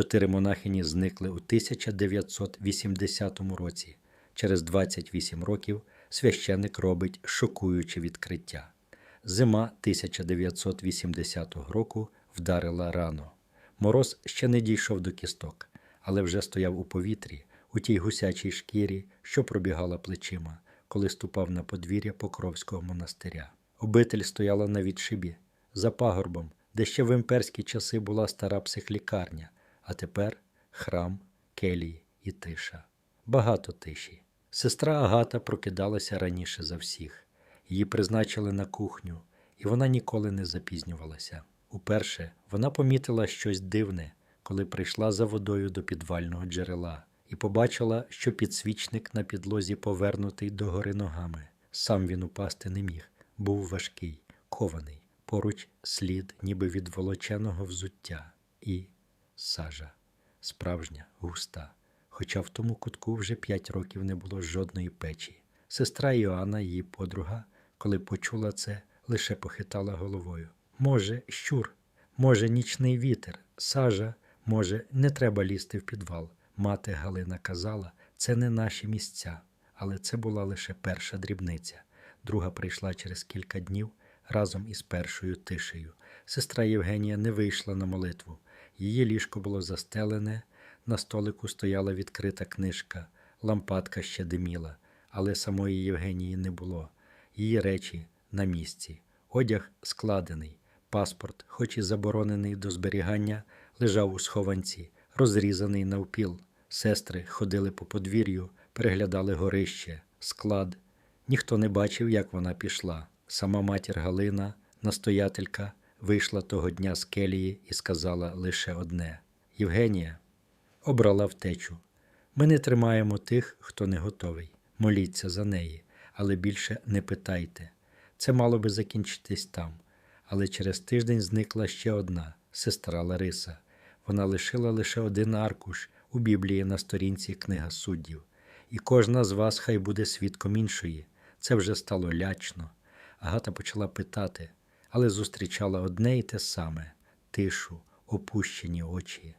Чотири монахині зникли у 1980 році. Через 28 років священик робить шокуюче відкриття. Зима 1980 року вдарила рано. Мороз ще не дійшов до кісток, але вже стояв у повітрі, у тій гусячій шкірі, що пробігала плечима, коли ступав на подвір'я Покровського монастиря. Обитель стояла на відшибі, за пагорбом, де ще в імперські часи була стара психлікарня, а тепер храм, келії і тиша. Багато тиші. Сестра Агата прокидалася раніше за всіх. Її призначили на кухню, і вона ніколи не запізнювалася. Уперше вона помітила щось дивне, коли прийшла за водою до підвального джерела і побачила, що підсвічник на підлозі повернутий догори ногами. Сам він упасти не міг, був важкий, кований, поруч слід, ніби від волоченого взуття, і сажа, справжня, густа. Хоча в тому кутку вже п'ять років не було жодної печі. Сестра Іоанна, її подруга, коли почула це, лише похитала головою. Може, щур, може, нічний вітер, сажа, може, не треба лізти в підвал. Мати Галина казала, це не наші місця, але це була лише перша дрібниця. Друга прийшла через кілька днів разом із першою тишею. Сестра Євгенія не вийшла на молитву. Її ліжко було застелене, на столику стояла відкрита книжка, лампадка ще диміла, але самої Євгенії не було. Її речі на місці, одяг складений, паспорт, хоч і заборонений до зберігання, лежав у схованці, розрізаний навпіл. Сестри ходили по подвір'ю, переглядали горище, склад. Ніхто не бачив, як вона пішла. Сама матір Галина, настоятелька, вийшла того дня з келії і сказала лише одне: Євгенія обрала втечу. Ми не тримаємо тих, хто не готовий. Моліться за неї, але більше не питайте. Це мало би закінчитись там. Але через тиждень зникла ще одна сестра Лариса. Вона лишила лише один аркуш у Біблії на сторінці Книга суддів. І кожна з вас хай буде свідком іншої. Це вже стало лячно. Агата почала питати, але зустрічала одне й те саме тишу, опущені очі.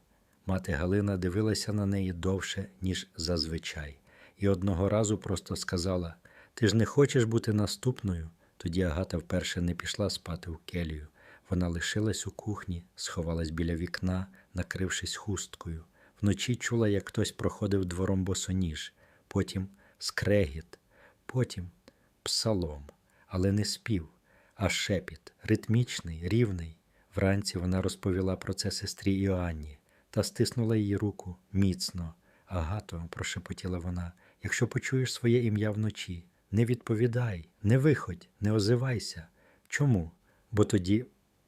Мати Галина дивилася на неї довше, ніж зазвичай, і одного разу просто сказала: Ти ж не хочеш бути наступною? Тоді Агата вперше не пішла спати в келію. Вона лишилась у кухні, сховалась біля вікна, накрившись хусткою. Вночі чула, як хтось проходив двором босоніж, потім скрегіт, потім псалом, але не спів, а шепіт, ритмічний, рівний. Вранці вона розповіла про це сестрі Іоанні та стиснула її руку міцно. Агато, прошепотіла вона, якщо почуєш своє ім'я вночі, не відповідай, не виходь, не озивайся. Чому? Бо тоді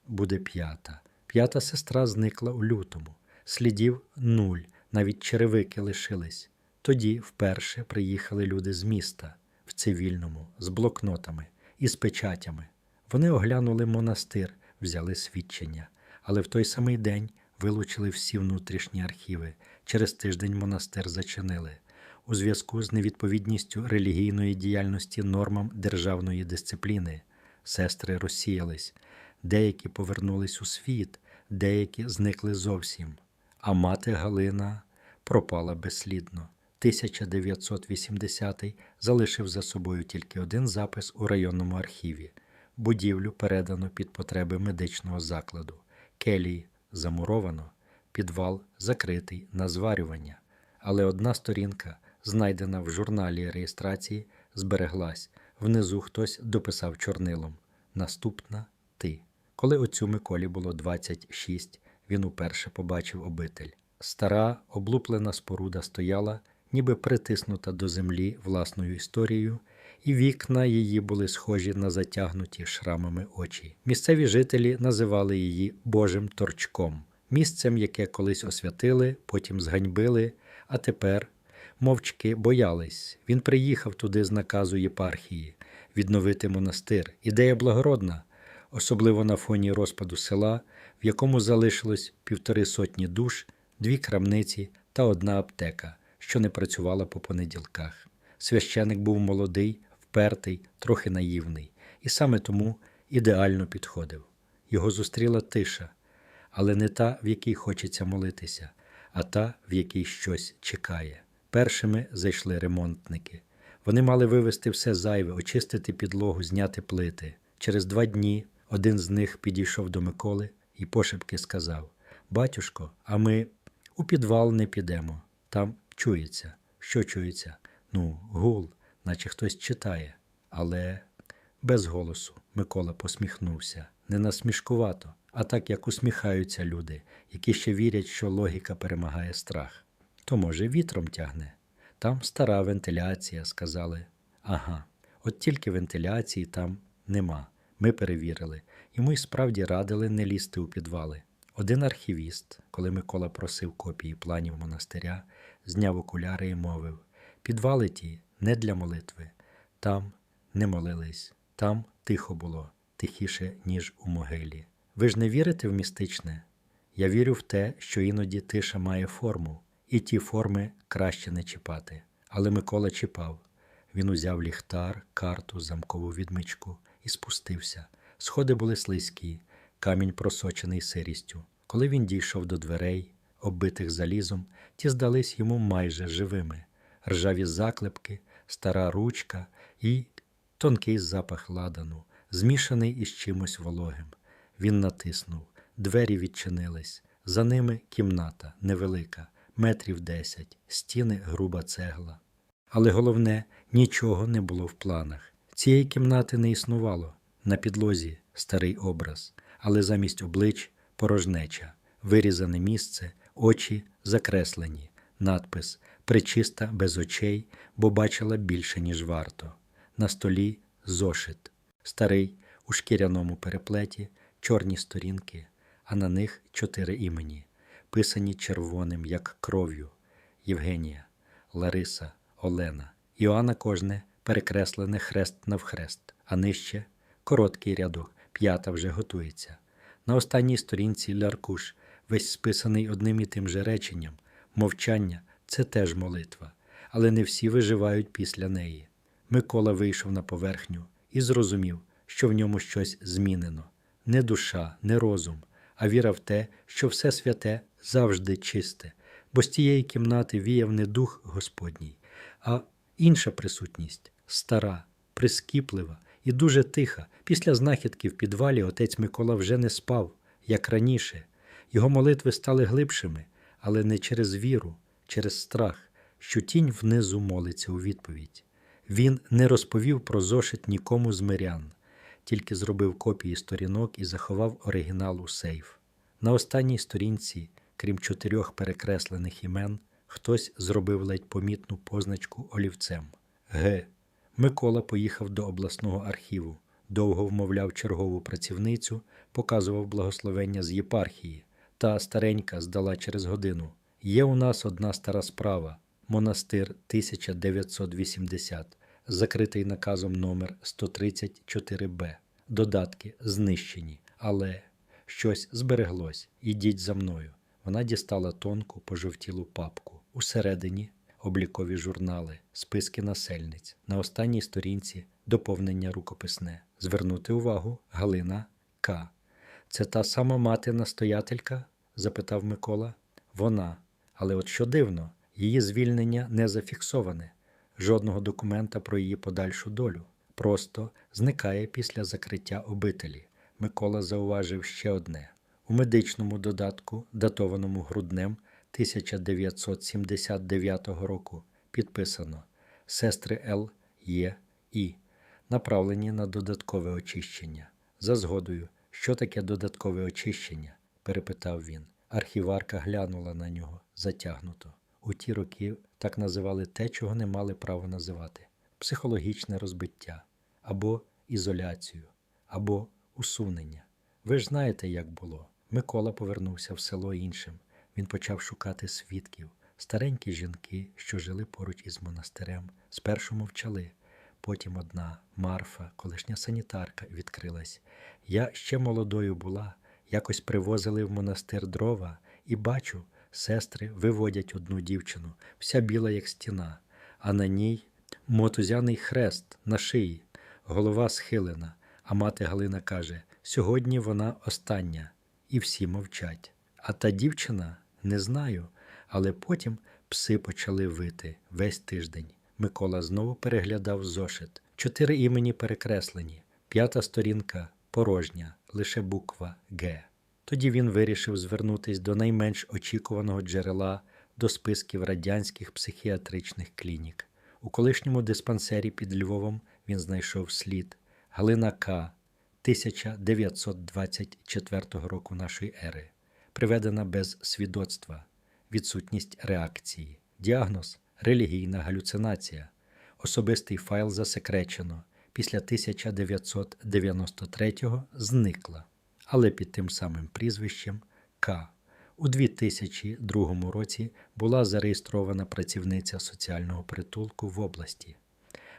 буде п'ята. П'ята сестра зникла у лютому, слідів нуль, навіть черевики лишились. Тоді вперше приїхали люди з міста в цивільному, з блокнотами і з печатями. Вони оглянули монастир, взяли свідчення, але в той самий день вилучили всі внутрішні архіви. Через тиждень монастир зачинили у зв'язку з невідповідністю релігійної діяльності нормам державної дисципліни. Сестри розсіялись, деякі повернулись у світ, деякі зникли зовсім. А мати Галина пропала безслідно. 1980-й залишив за собою тільки один запис у районному архіві. Будівлю передано під потреби медичного закладу. Келії замуровано, підвал закритий на зварювання. Але одна сторінка, знайдена в журналі реєстрації, збереглась. Внизу хтось дописав чорнилом. Наступна ти. Коли оцю Миколі було 26, він уперше побачив обитель. Стара, облуплена споруда стояла, ніби притиснута до землі власною історією, і вікна її були схожі на затягнуті шрамами очі. Місцеві жителі називали її Божим торчком, місцем, яке колись освятили, потім зганьбили, а тепер мовчки боялись. Він приїхав туди з наказу єпархії відновити монастир. Ідея благородна, особливо на фоні розпаду села, в якому залишилось півтори сотні душ, дві крамниці та одна аптека, що не працювала по понеділках. Священик був молодий, впертий, трохи наївний, і саме тому ідеально підходив. Його зустріла тиша, але не та, в якій хочеться молитися, а та, в якій щось чекає. Першими зайшли ремонтники. Вони мали вивезти все зайве, очистити підлогу, зняти плити. Через два дні один з них підійшов до Миколи і пошепки сказав: Батюшко, а ми у підвал не підемо. Там чується. Що чується? Ну, гул, наче хтось читає. Але без голосу Микола посміхнувся. Не насмішкувато, а так, як усміхаються люди, які ще вірять, що логіка перемагає страх. То, може, вітром тягне. Там стара вентиляція, сказали. Ага, от тільки вентиляції там нема. Ми перевірили, йому й справді радили не лізти у підвали. Один архівіст, коли Микола просив копії планів монастиря, зняв окуляри і мовив: підвали ті не для молитви. Там не молились, там тихо було, тихіше, ніж у могилі. Ви ж не вірите в містичне? Я вірю в те, що іноді тиша має форму, і ті форми краще не чіпати. Але Микола чіпав. Він узяв ліхтар, карту, замкову відмичку і спустився. Сходи були слизькі, камінь просочений сирістю. Коли він дійшов до дверей, оббитих залізом, ті здались йому майже живими. Ржаві заклепки, стара ручка і тонкий запах ладану, змішаний із чимось вологим. Він натиснув, двері відчинились. За ними кімната невелика, метрів десять, стіни груба цегла. Але головне, нічого не було в планах. Цієї кімнати не існувало. На підлозі старий образ, але замість облич порожнеча, вирізане місце, очі закреслені, надпис Причиста без очей, бо бачила більше, ніж варто. На столі зошит, старий у шкіряному переплеті, чорні сторінки, а на них чотири імені, писані червоним, як кров'ю. Євгенія, Лариса, Олена. Іоанна кожне перекреслене хрест навхрест, а нижче короткий рядок, п'ята вже готується. На останній сторінці ляркуш, весь списаний одним і тим же реченням. Мовчання це теж молитва, але не всі виживають після неї. Микола вийшов на поверхню і зрозумів, що в ньому щось змінено. Не душа, не розум, а віра в те, що все святе завжди чисте, бо з тієї кімнати віяв не дух Господній, а інша присутність стара, прискіплива і дуже тиха. Після знахідки в підвалі отець Микола вже не спав, як раніше. Його молитви стали глибшими, але не через віру, через страх, що тінь внизу молиться у відповідь. Він не розповів про зошит нікому з мирян, тільки зробив копії сторінок і заховав оригінал у сейф. На останній сторінці, крім чотирьох перекреслених імен, хтось зробив ледь помітну позначку олівцем. Г. Микола поїхав до обласного архіву, довго вмовляв чергову працівницю, показував благословення з єпархії. Та старенька здала через годину. Є у нас одна стара справа монастир 1980, закритий наказом номер 134Б. Додатки знищені, але щось збереглось. Ідіть за мною. Вона дістала тонку пожовтілу папку. Усередині облікові журнали, списки насельниць. На останній сторінці доповнення рукописне. Звернути увагу Галина К. Це та сама мати-настоятелька? запитав Микола. Вона. Але от що дивно, її звільнення не зафіксоване, жодного документа про її подальшу долю. Просто зникає після закриття обителі. Микола зауважив ще одне. У медичному додатку, датованому груднем 1979 року, підписано Сестри Л. Є. І. Направлені на додаткове очищення. За згодою, що таке додаткове очищення? перепитав він. Архіварка глянула на нього затягнуто. У ті роки так називали те, чого не мали права називати психологічне розбиття, або ізоляцію, або усунення. Ви ж знаєте, як було. Микола повернувся в село іншим. Він почав шукати свідків. Старенькі жінки, що жили поруч із монастирем, спершу мовчали. Потім одна Марфа, колишня санітарка, відкрилась. Я ще молодою була, якось привозили в монастир дрова, і бачу, сестри виводять одну дівчину, вся біла, як стіна, а на ній мотузяний хрест на шиї, голова схилена. А мати Галина каже: сьогодні вона остання, і всі мовчать. А та дівчина не знаю, Але потім пси почали вити весь тиждень. Микола знову переглядав зошит. Чотири імені перекреслені, п'ята сторінка порожня, лише буква Г. Тоді він вирішив звернутись до найменш очікуваного джерела до списків радянських психіатричних клінік. У колишньому диспансері під Львовом він знайшов слід. Галина К. 1924 року нашої ери, приведена без свідоцтва, відсутність реакції, діагноз релігійна галюцинація, особистий файл засекречено, після 1993-го зникла, але під тим самим прізвищем К. У 2002 році була зареєстрована працівниця соціального притулку в області.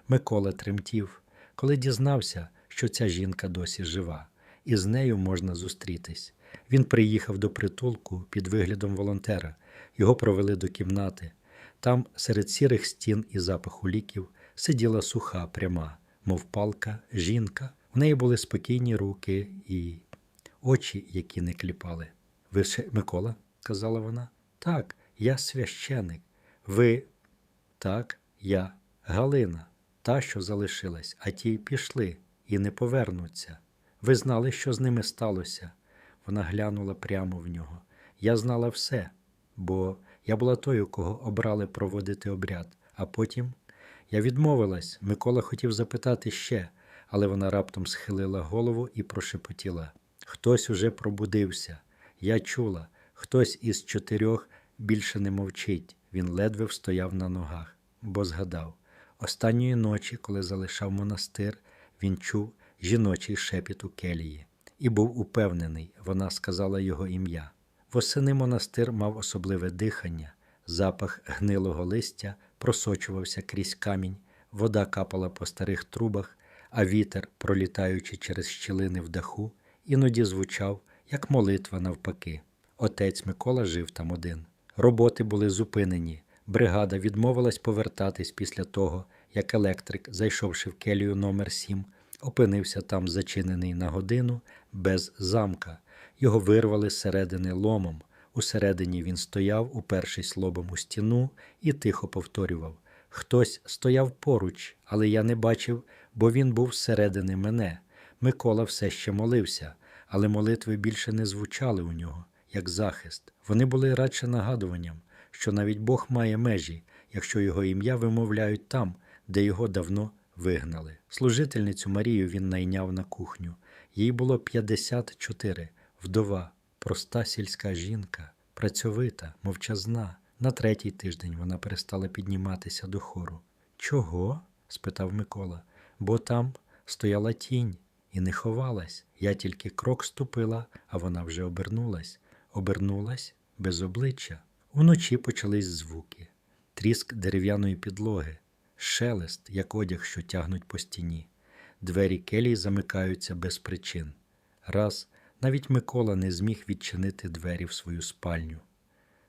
Микола тремтів, коли дізнався, що ця жінка досі жива, і з нею можна зустрітись. Він приїхав до притулку під виглядом волонтера. Його провели до кімнати. Там, серед сірих стін і запаху ліків, сиділа суха, пряма, мов палка, жінка. У неї були спокійні руки і очі, які не кліпали. Ви ще Микола? казала вона. Так, я священик. Ви так, я Галина, та, що залишилась, а ті пішли і не повернуться. Ви знали, що з ними сталося. Вона глянула прямо в нього. Я знала все, бо я була тою, кого обрали проводити обряд. А потім я відмовилась. Микола хотів запитати ще, але вона раптом схилила голову і прошепотіла. Хтось уже пробудився. Я чула, хтось із чотирьох більше не мовчить. Він ледве встояв на ногах, бо згадав. Останньої ночі, коли залишав монастир, він чув жіночий шепіт у келії і був упевнений, вона сказала його ім'я. Восени монастир мав особливе дихання, запах гнилого листя просочувався крізь камінь, вода капала по старих трубах, а вітер, пролітаючи через щілини в даху, іноді звучав, як молитва навпаки. Отець Микола жив там один. Роботи були зупинені. Бригада відмовилась повертатись після того, як електрик, зайшовши в келію номер 7 опинився там зачинений на годину без замка. Його вирвали зсередини ломом. Усередині він стояв, упершись лобом у стіну, і тихо повторював. Хтось стояв поруч, але я не бачив, бо він був зсередини мене. Микола все ще молився, але молитви більше не звучали у нього, як захист. Вони були радше нагадуванням, що навіть Бог має межі, якщо його ім'я вимовляють там, де його давно вигнали. Служительницю Марію він найняв на кухню. Їй було 54, вдова, проста сільська жінка, працьовита, мовчазна. На третій тиждень вона перестала підніматися до хору. Чого? спитав Микола. Бо там стояла тінь і не ховалась. Я тільки крок ступила, а вона вже обернулась. Обернулась без обличчя. Уночі почались звуки, тріск дерев'яної підлоги, шелест, як одяг, що тягнуть по стіні. Двері келії замикаються без причин. Раз навіть Микола не зміг відчинити двері в свою спальню.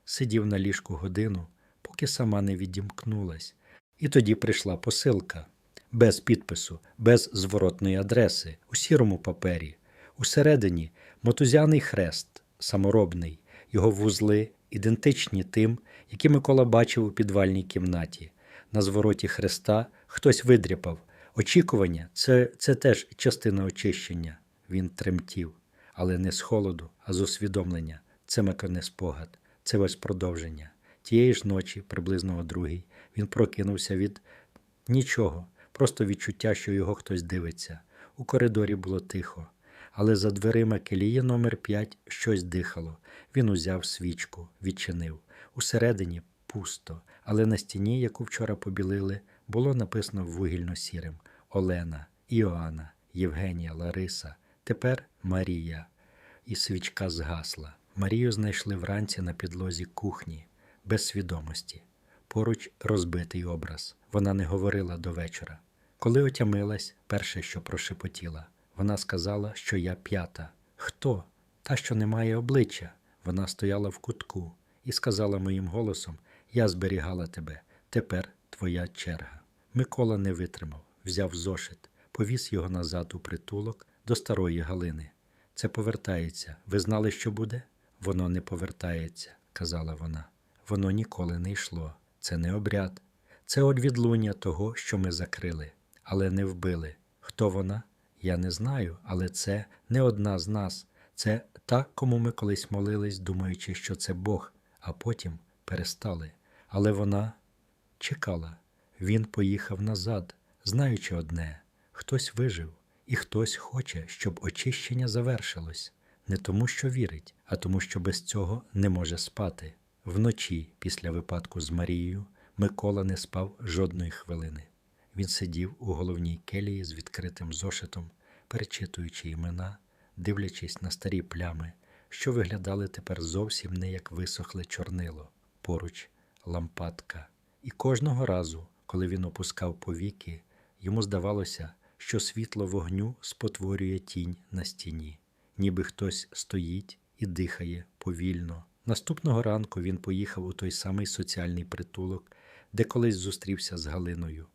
Сидів на ліжку годину, поки сама не відімкнулась, і тоді прийшла посилка без підпису, без зворотної адреси, у сірому папері. Усередині мотузяний хрест, саморобний, його вузли ідентичні тим, які Микола бачив у підвальній кімнаті. На звороті хреста хтось видряпав. Очікування це, це теж частина очищення. Він тремтів, але не з холоду, а з усвідомлення. Це не спогад, це ось продовження. Тієї ж ночі, приблизно о другій, він прокинувся від нічого, просто відчуття, що його хтось дивиться. У коридорі було тихо, але за дверима келії номер 5 щось дихало. Він узяв свічку, відчинив. Усередині пусто, але на стіні, яку вчора побілили, було написано вугільно-сірим Олена, Іоанна, Євгенія, Лариса, тепер Марія. І свічка згасла. Марію знайшли вранці на підлозі кухні, без свідомості. Поруч розбитий образ. Вона не говорила до вечора. Коли отямилась, перше, що прошепотіла, вона сказала, що я п'ята. Хто? Та, що не має обличчя. Вона стояла в кутку і сказала моїм голосом: Я зберігала тебе, тепер твоя черга. Микола не витримав, взяв зошит, повіз його назад у притулок до старої Галини. Це повертається. Ви знали, що буде? Воно не повертається, казала вона. воно ніколи не йшло. Це не обряд, це одвідлуння того, що ми закрили, але не вбили. Хто вона? Я не знаю, але це не одна з нас. Це та, кому ми колись молились, думаючи, що це Бог, а потім перестали. Але вона чекала. Він поїхав назад, знаючи одне: хтось вижив, і хтось хоче, щоб очищення завершилось, не тому, що вірить, а тому, що без цього не може спати. Вночі, після випадку з Марією, Микола не спав жодної хвилини. Він сидів у головній келії з відкритим зошитом, перечитуючи імена, дивлячись на старі плями, що виглядали тепер зовсім не як висохле чорнило, поруч лампадка. І кожного разу, коли він опускав повіки, йому здавалося, що світло вогню спотворює тінь на стіні, ніби хтось стоїть і дихає повільно. Наступного ранку він поїхав у той самий соціальний притулок, де колись зустрівся з Галиною,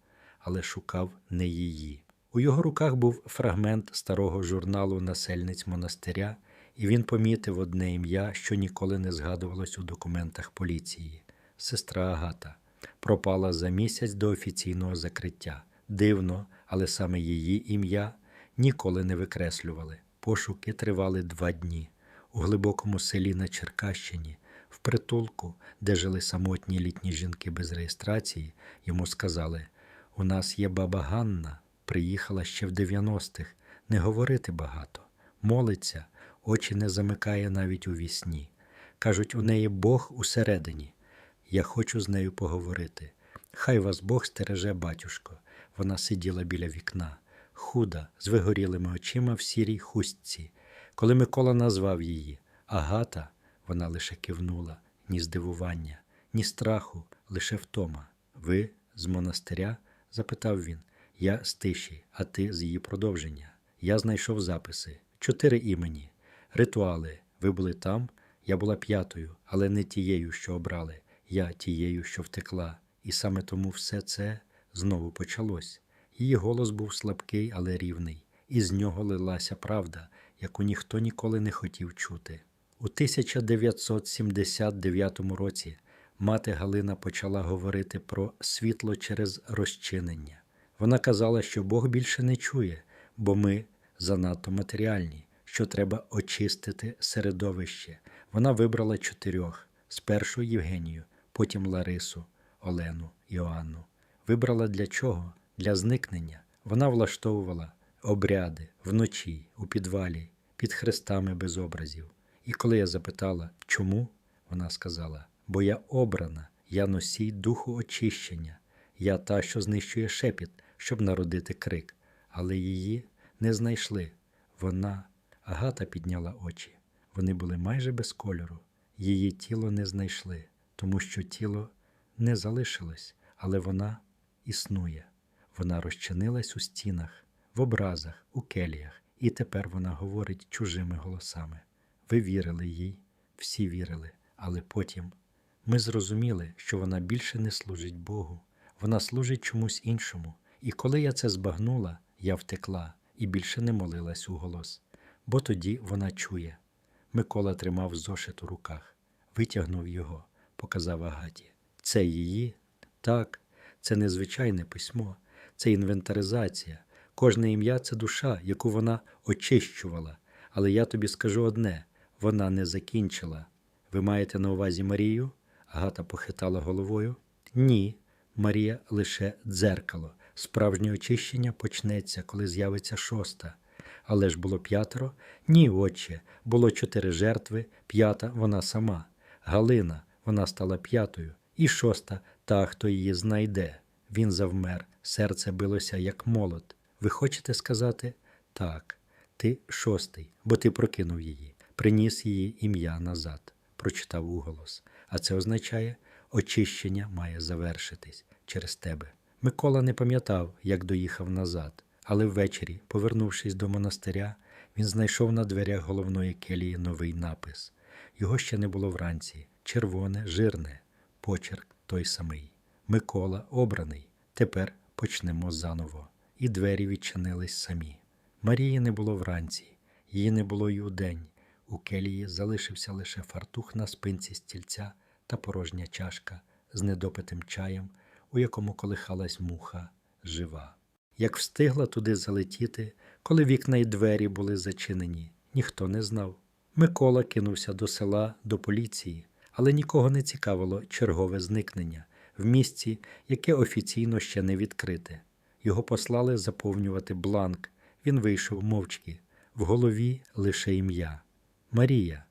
але шукав не її. У його руках був фрагмент старого журналу насельниць монастиря, і він помітив одне ім'я, що ніколи не згадувалось у документах поліції сестра Агата. Пропала за місяць до офіційного закриття. Дивно, але саме її ім'я ніколи не викреслювали. Пошуки тривали два дні. У глибокому селі на Черкащині, в притулку, де жили самотні літні жінки без реєстрації, йому сказали: У нас є баба Ганна, приїхала ще в 90-х, не говорити багато, молиться, очі не замикає навіть у вісні. Кажуть, у неї Бог усередині. Я хочу з нею поговорити. Хай вас Бог стереже, батюшко. Вона сиділа біля вікна, худа, з вигорілими очима в сірій хустці. Коли Микола назвав її Агата, вона лише кивнула, ні здивування, ні страху, лише втома. Ви з монастиря? Запитав він. Я з тиші, а ти з її продовження. Я знайшов записи, чотири імені, ритуали. Ви були там? Я була п'ятою, але не тією, що обрали, я тією, що втекла. І саме тому все це знову почалось. Її голос був слабкий, але рівний, і з нього лилася правда, яку ніхто ніколи не хотів чути. У 1979 році мати Галина почала говорити про світло через розчинення. Вона казала, що Бог більше не чує, бо ми занадто матеріальні, що треба очистити середовище. Вона вибрала чотирьох: спершу Євгенію, потім Ларису, Олену, Іоанну. Вибрала для чого? Для зникнення. Вона влаштовувала обряди вночі, у підвалі, під хрестами без образів. І коли я запитала, чому, вона сказала: бо я обрана, я носій духу очищення, я та, що знищує шепіт, щоб народити крик. Але її не знайшли. Вона, Агата підняла очі. Вони були майже без кольору. Її тіло не знайшли, тому що тіло не залишилось, але вона існує. Вона розчинилась у стінах, в образах, у келіях, і тепер вона говорить чужими голосами. Ви вірили їй, всі вірили, але потім ми зрозуміли, що вона більше не служить Богу, вона служить чомусь іншому. І коли я це збагнула, я втекла і більше не молилась у голос, бо тоді вона чує. Микола тримав зошит у руках, витягнув його, показав Агаті. Це її? Так, це незвичайне письмо, це інвентаризація. Кожне ім'я це душа, яку вона очищувала. Але я тобі скажу одне: вона не закінчила. Ви маєте на увазі Марію? Агата похитала головою. Ні, Марія лише дзеркало. Справжнє очищення почнеться, коли з'явиться шоста. Але ж було п'ятеро? Ні, отче, було чотири жертви, п'ята вона сама. Галина, вона стала п'ятою, і шоста та, хто її знайде. Він завмер, серце билося, як молот. Ви хочете сказати? Так, ти шостий, бо ти прокинув її, приніс її ім'я назад, прочитав уголос. А це означає, очищення має завершитись через тебе. Микола не пам'ятав, як доїхав назад, але ввечері, повернувшись до монастиря, він знайшов на дверях головної келії новий напис. Його ще не було вранці. Червоне, жирне, почерк той самий. Микола обраний. Тепер почнемо заново. І двері відчинились самі. Марії не було вранці, її не було й удень. У келії залишився лише фартух на спинці стільця та порожня чашка з недопитим чаєм, у якому колихалась муха жива. Як встигла туди залетіти, коли вікна й двері були зачинені, ніхто не знав. Микола кинувся до села, до поліції, але нікого не цікавило чергове зникнення в місці, яке офіційно ще не відкрите. Його послали заповнювати бланк. Він вийшов мовчки, в голові лише ім'я Марія.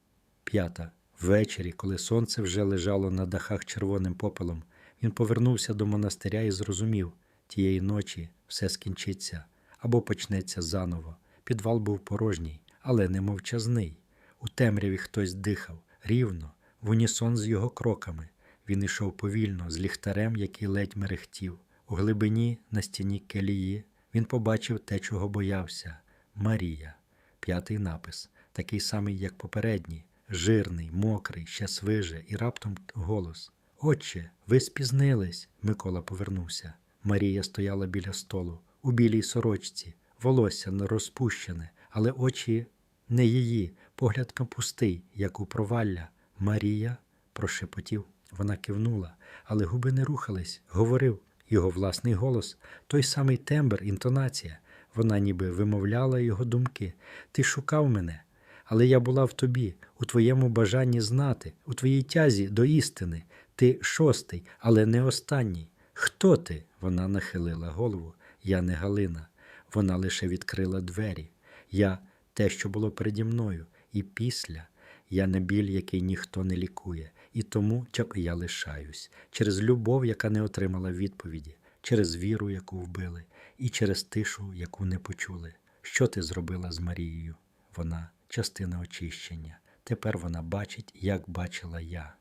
П'ята. Ввечері, коли сонце вже лежало на дахах червоним попелом, він повернувся до монастиря і зрозумів тієї ночі все скінчиться або почнеться заново. Підвал був порожній, але не мовчазний. У темряві хтось дихав рівно, в унісон з його кроками. Він ішов повільно, з ліхтарем, який ледь мерехтів. У глибині на стіні келії він побачив те, чого боявся Марія. П'ятий напис, такий самий, як попередній, жирний, мокрий, ще свиже, і раптом голос. Отче, ви спізнились. Микола повернувся. Марія стояла біля столу, у білій сорочці, волосся не розпущене, але очі не її, погляд пустий, як у провалля. Марія прошепотів. Вона кивнула, але губи не рухались, говорив його власний голос, той самий тембр, інтонація. Вона ніби вимовляла його думки. Ти шукав мене, але я була в тобі, у твоєму бажанні знати, у твоїй тязі до істини. Ти шостий, але не останній. Хто ти? Вона нахилила голову. Я не Галина. Вона лише відкрила двері. Я те, що було переді мною, і після я не біль, який ніхто не лікує, і тому я лишаюсь через любов, яка не отримала відповіді, через віру, яку вбили, і через тишу, яку не почули. Що ти зробила з Марією? Вона частина очищення. Тепер вона бачить, як бачила я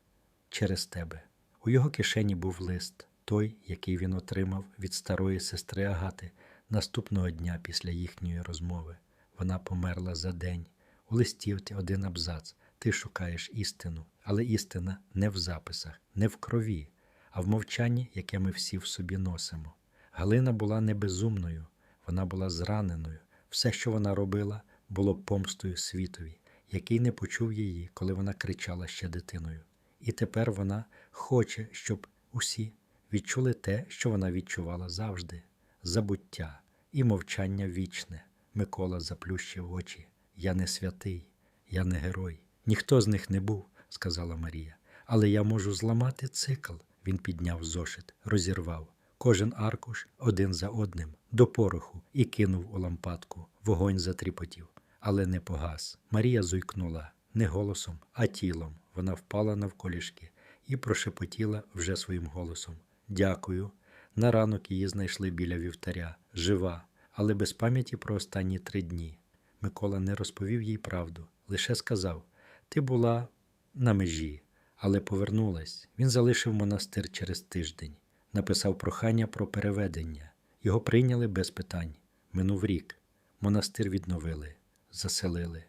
через тебе. У його кишені був лист, той, який він отримав від старої сестри Агати наступного дня після їхньої розмови. Вона померла за день. У листівці один абзац. Ти шукаєш істину, але істина не в записах, не в крові, а в мовчанні, яке ми всі в собі носимо. Галина була не безумною, вона була зраненою. Все, що вона робила, було помстою світові, який не почув її, коли вона кричала ще дитиною. І тепер вона хоче, щоб усі відчули те, що вона відчувала завжди забуття і мовчання вічне. Микола заплющив очі. Я не святий, я не герой. Ніхто з них не був, сказала Марія. Але я можу зламати цикл. Він підняв зошит, розірвав. Кожен аркуш один за одним, до пороху, і кинув у лампадку. Вогонь затріпотів, але не погас. Марія зуйкнула не голосом, а тілом. Вона впала навколішки і прошепотіла вже своїм голосом. Дякую. На ранок її знайшли біля вівтаря, жива, але без пам'яті про останні три дні. Микола не розповів їй правду, лише сказав: Ти була на межі, але повернулась. Він залишив монастир через тиждень, написав прохання про переведення. Його прийняли без питань. Минув рік. Монастир відновили, заселили.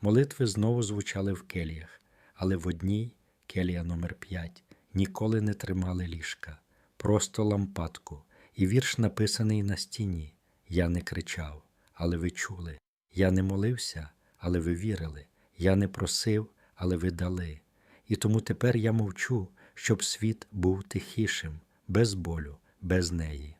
Молитви знову звучали в келіях, але в одній, келія номер 5 ніколи не тримали ліжка, просто лампадку, і вірш написаний на стіні. Я не кричав, але ви чули. Я не молився, але ви вірили. Я не просив, але ви дали. І тому тепер я мовчу, щоб світ був тихішим, без болю, без неї.